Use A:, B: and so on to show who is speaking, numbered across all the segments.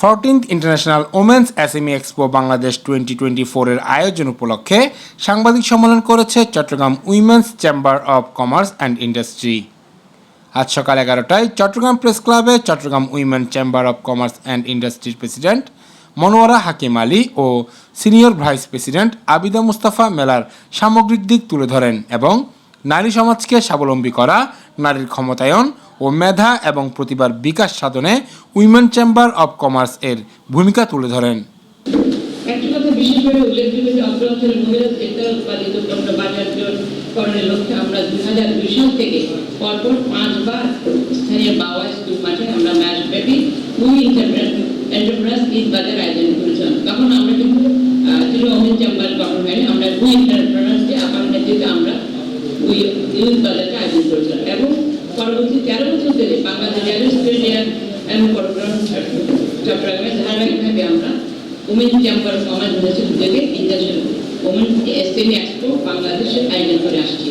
A: Fourteenth international women's SME expo Bangladesh twenty twenty ফোরের আয়োজন উপলক্ষে সাংবাদিক সম্মেলন করেছে Chattogram women's chamber of commerce and industry আজ সকাল এগারোটায় চট্টগ্রাম প্রেস ক্লাবে Chattogram women chamber of commerce and ইন্ডাস্ট্রির প্রেসিডেন্ট মনোয়ারা হাকিম আলী ও senior vice president Abida Mustafa মেলার সামগ্রিক দিক তুলে ধরেন এবং নারী সমাজকে স্বাবলম্বী করা, নারীর ক্ষমতায়ন ও মেধা এবং প্রতিভার বিকাশ সাধনে উইমেন চেম্বার অব কমার্স এর ভূমিকা তুলে ধরেন।
B: আমরা পরবর্তী তেরো বছর ধরে চট্টগ্রামে ধারাবাহিকভাবে আমরা উমেন কমার্স উদ্যোগে করে আসছি।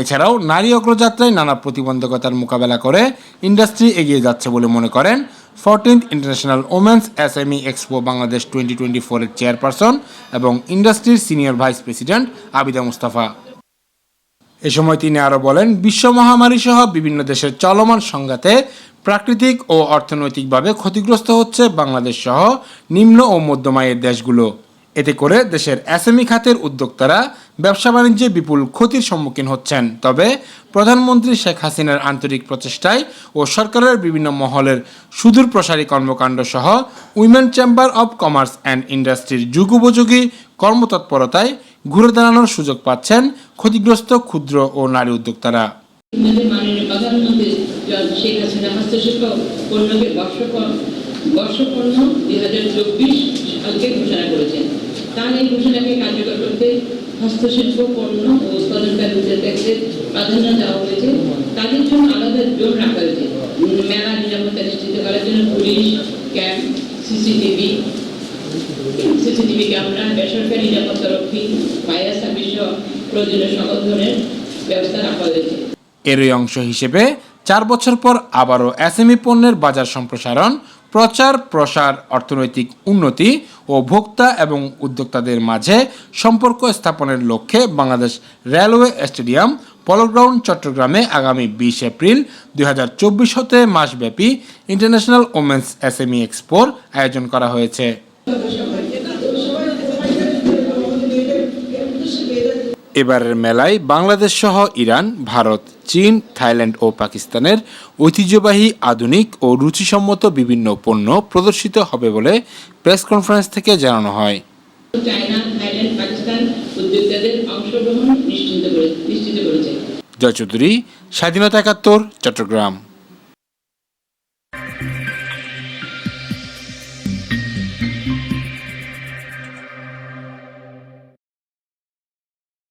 A: এছাড়াও নারী অগ্রযাত্রায় নানা প্রতিবন্ধকতার মোকাবেলা করে ইন্ডাস্ট্রি এগিয়ে যাচ্ছে বলে মনে করেন fourteenth international women's S SME expo Bangladesh twenty twenty ফোরের চেয়ারপারসন এবং ইন্ডাস্ট্রির senior vice president Abida Mustafa. এ সময় তিনি আরও বলেন, বিশ্ব মহামারী সহ বিভিন্ন দেশের চলমান সংঘাতে প্রাকৃতিক ও অর্থনৈতিকভাবে ক্ষতিগ্রস্ত হচ্ছে বাংলাদেশ সহ নিম্ন ও মধ্যমায়ের দেশগুলো। এতে করে দেশের এসএমই খাতের উদ্যোক্তারা ব্যবসা বাণিজ্যে বিপুল ক্ষতির সম্মুখীন হচ্ছেন। তবে প্রধানমন্ত্রী শেখ হাসিনার আন্তরিক প্রচেষ্টায় ও সরকারের বিভিন্ন মহলের সুদূর প্রসারী কর্মকাণ্ড সহ women chamber of commerce and ইন্ডাস্ট্রির যুগোপযোগী কর্মতৎপরতায় ঘুরে দাঁড়ানোর সুযোগ পাচ্ছেন ক্ষতিগ্রস্ত ক্ষুদ্র ও নারী উদ্যোক্তারা।
B: তাদের মেলা নিরাপত্তা করার জন্য police, camp, CCTV CCTV camera, বেসরকারি নিরাপত্তা রক্ষী ফায়ার সার্ভিস
A: এরই অংশ হিসেবে চার বছর পর আবারও এসএমই পণ্যের বাজার সম্প্রসারণ, প্রচার, প্রসার, অর্থনৈতিক উন্নতি ও ভোক্তা এবং উদ্যোক্তাদের মাঝে সম্পর্ক স্থাপনের লক্ষ্যে Bangladesh railway stadium, polo ground, চট্টগ্রামে আগামী বিশ এপ্রিল দুই হাজার চব্বিশ হতে মাসব্যাপী ইন্টারন্যাশনাল ওমেন্স এসএমই এক্সপোর আয়োজন করা হয়েছে। এবারের মেলায় বাংলাদেশ সহ ইরান ভারত চীন থাইল্যান্ড ও পাকিস্তানের ঐতিহ্যবাহী আধুনিক ও রুচিসম্মত বিভিন্ন পণ্য প্রদর্শিত হবে বলে প্রেস কনফারেন্স থেকে জানানো হয়। জয় চৌধুরী স্বাধীনতা একাত্তর চট্টগ্রাম।